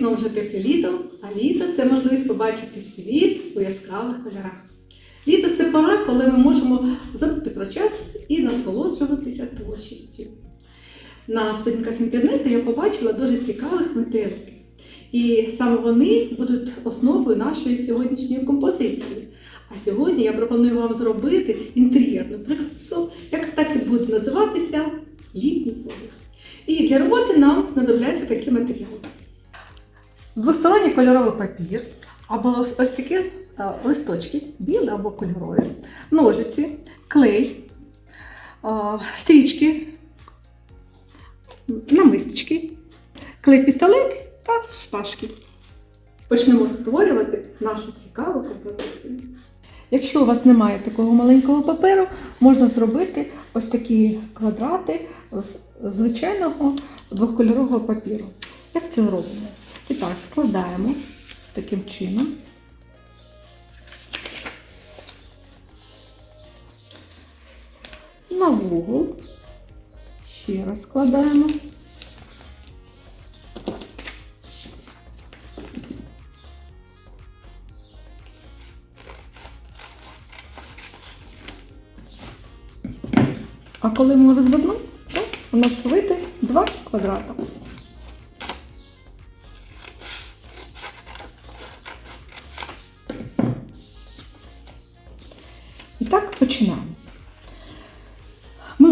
вікном вже тепле літо, а літо це можливість побачити світ у яскравих кольорах. Літо це пора, коли ми можемо забути про час і насолоджуватися творчістю. На сторінках інтернету я побачила дуже цікавих метеликів. І саме вони будуть основою нашої сьогоднішньої композиції. А сьогодні я пропоную вам зробити інтер'єрну прикрасу, як так і буде називатися літній подих. І для роботи нам знадобляться такі матеріали. Двосторонній кольоровий папір, або ось, такі е, листочки, білі або кольорові, ножиці, клей, е, стрічки, намисточки, клей-пістолет та шпажки. Почнемо створювати нашу цікаву композицію. Якщо у вас немає такого маленького паперу, можна зробити ось такі квадрати з звичайного двохкольорового папіру. Як це робимо? І так, складаємо таким чином. На вугол. Ще раз складаємо. А коли ми розвернемо, то у нас вийде два квадрата.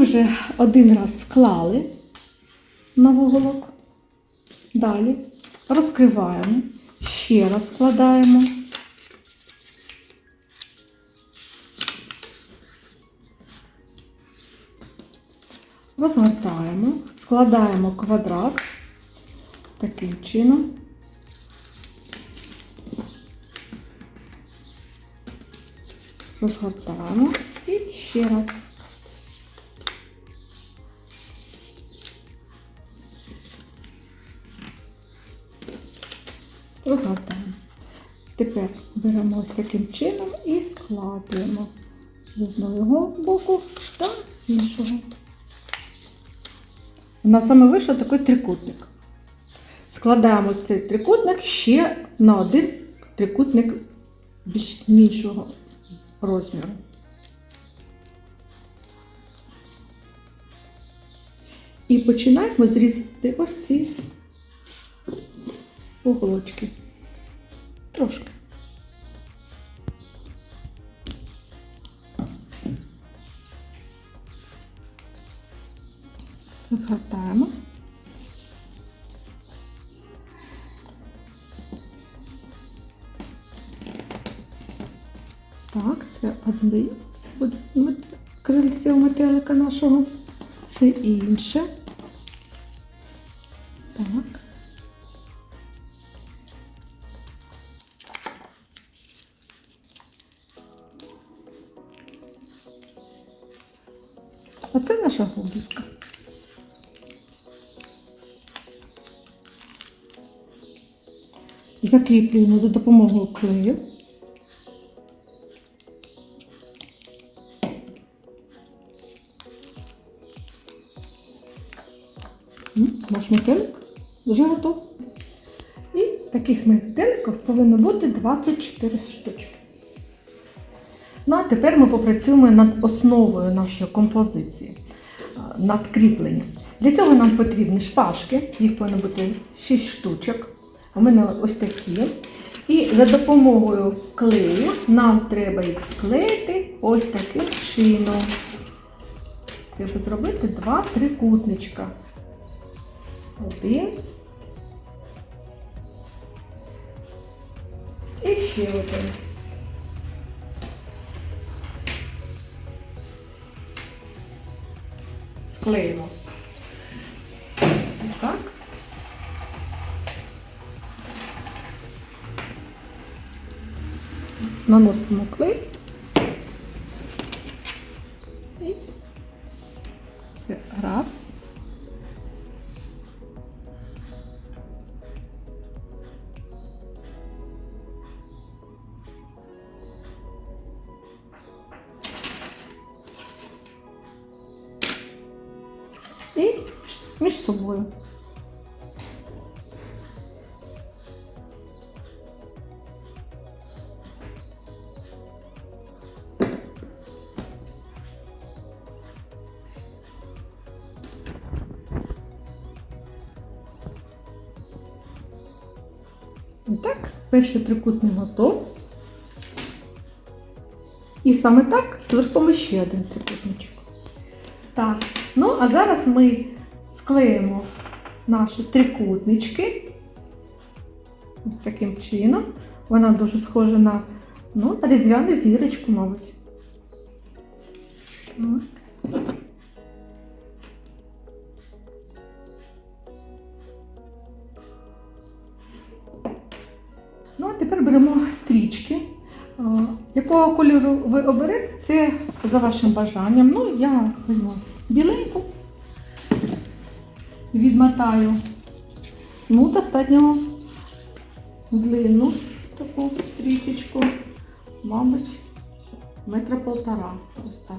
Вже один раз склали на вуголок. Далі розкриваємо, ще раз складаємо. Розгортаємо, складаємо квадрат з таким чином. Розгортаємо і ще раз. Тепер беремо ось таким чином і складуємо з одного боку та з іншого. У нас саме вийшов такий трикутник. Складаємо цей трикутник ще на один трикутник більш меншого розміру. І починаємо зрізати ось ці уголочки. Трошки. Розгортаємо. Так, це одне крильце у метелика нашого. Це інше. Наша голубівка. Закріплюємо за допомогою клею. Наш метелик вже готов. І таких метеликів повинно бути 24 штучки. Ну а тепер ми попрацюємо над основою нашої композиції, а, над кріпленням. Для цього нам потрібні шпажки, їх повинно бути 6 штучок. У мене ось такі. І за допомогою клею нам треба їх склеїти ось таким чином. Треба зробити два трикутничка. Один. І ще один. Склеїмо. Так. Наносимо клей. собою. І так, перший трикутний готов. І саме так зробимо ще один трикутничок. Так, ну а зараз ми склеїмо наші трикутнички. Ось таким чином. Вона дуже схожа на, ну, на різдвяну зірочку, мабуть. Ну, а тепер беремо стрічки. Якого кольору ви оберете, це за вашим бажанням. Ну, я візьму біленьку, відмотаю ну, достатньо длинну таку стрічечку, мабуть, метра полтора. Ось так.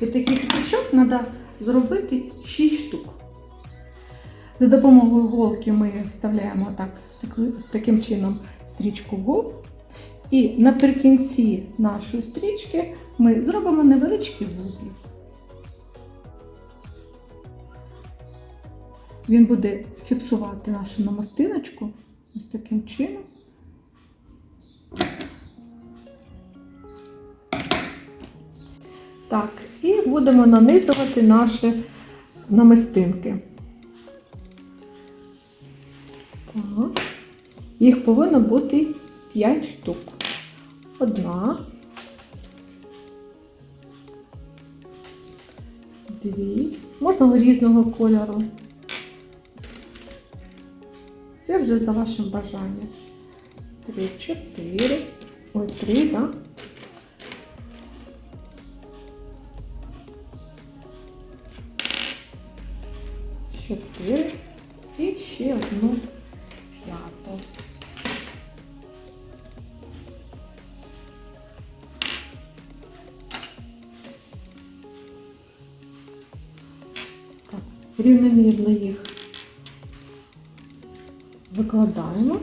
І таких стрічок треба зробити 6 штук. За допомогою голки ми вставляємо так, таким чином стрічку в. І наприкінці нашої стрічки ми зробимо невеличкий вузлик. Він буде фіксувати нашу намастиночку ось таким чином. Так, і будемо нанизувати наші намистинки. Так. Їх повинно бути 5 штук. Одна. Дві. Можна різного кольору. Це вже за вашим бажанням. Три, чотири. Ой, три, так? Чотири. І ще одну п'яту. Так, рівномірно їх викладаємо.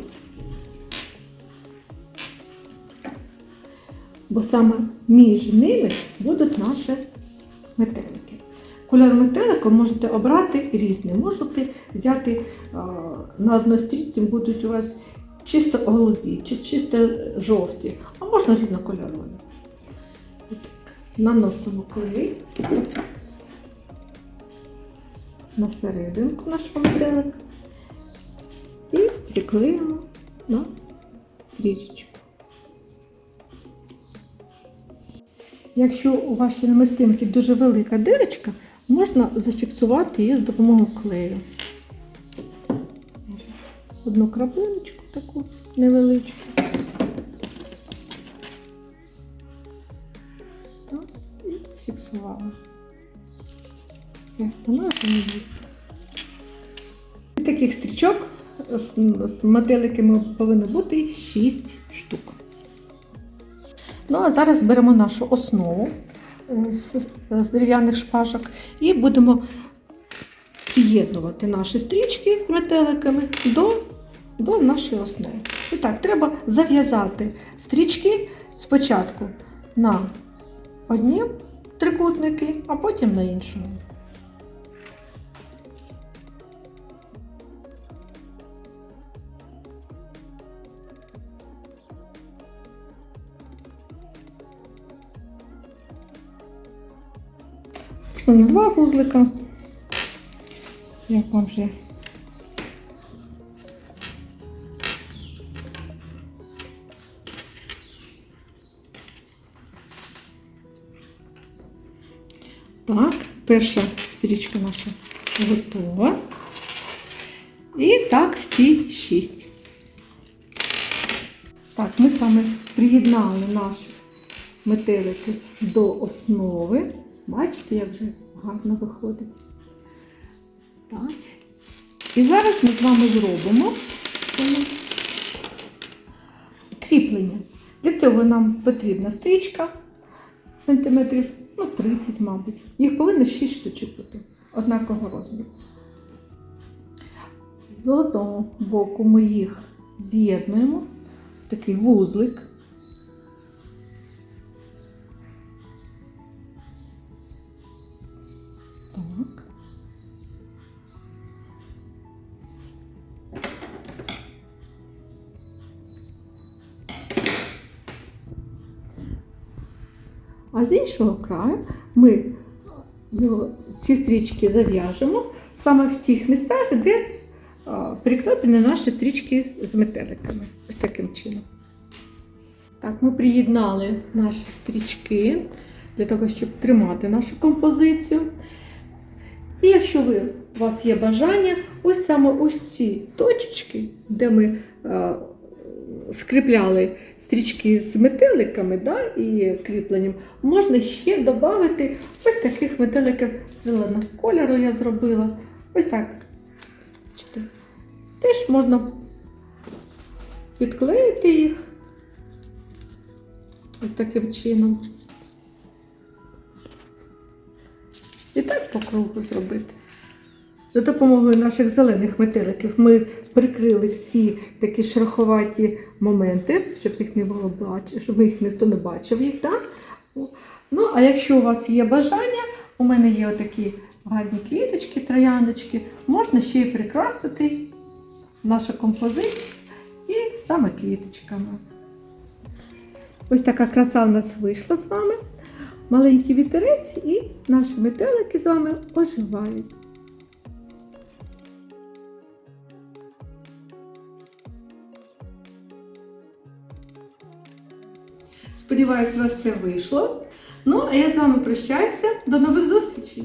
Бо саме між ними будуть наші метелики. Кольор метелика можете обрати різний. Можете взяти на одній стрічці будуть у вас чисто голубі чи чисто жовті, а можна різнокольорові. Наносимо клей на серединку нашого метелика і приклеїмо на стрічечку. Якщо у вашій намистинки дуже велика дирочка, можна зафіксувати її з допомогою клею. Одну краплиночку таку невеличку. Так, і фіксувала. Все, вона вже не їсть. Таких стрічок з, метеликами повинно бути 6 штук. Ну, а зараз беремо нашу основу е, з, з дерев'яних шпажок і будемо приєднувати наші стрічки метеликами до, до нашої основи. І так, треба зав'язати стрічки спочатку на одні трикутники, а потім на іншому. На два вузлика. Як вам вже. Так, перша стрічка наша готова. І так всі шість. Так, ми саме приєднали наші метелики до основи. Бачите, як вже гарно виходить. Так. І зараз ми з вами зробимо кріплення. Для цього нам потрібна стрічка сантиметрів ну, 30, мабуть. Їх повинно 6 штучок бути однакового розміру. З одного боку ми їх з'єднуємо в такий вузлик. Іншого краю ми ці стрічки зав'яжемо саме в тих містах, де а, прикріплені наші стрічки з метеликами. Ось таким чином. Так, ми приєднали наші стрічки для того, щоб тримати нашу композицію. І якщо ви, у вас є бажання, ось саме ось ці точечки, де ми е, скріпляли стрічки з метеликами да, і кріпленням, можна ще додати ось таких метеликів зеленого кольору я зробила. Ось так. Теж можна підклеїти їх ось таким чином. І так по кругу зробити. За допомогою наших зелених метеликів ми прикрили всі такі шероховаті моменти, щоб їх не було бачити, щоб їх ніхто не бачив їх. Так? Ну, а якщо у вас є бажання, у мене є отакі гарні квіточки, трояндочки, можна ще й прикрасити нашу композицію і саме квіточками. Ось така краса в нас вийшла з вами. Маленький вітерець і наші метелики з вами оживають. Сподіваюсь, у вас все вийшло. Ну, а я з вами прощаюся. До нових зустрічей!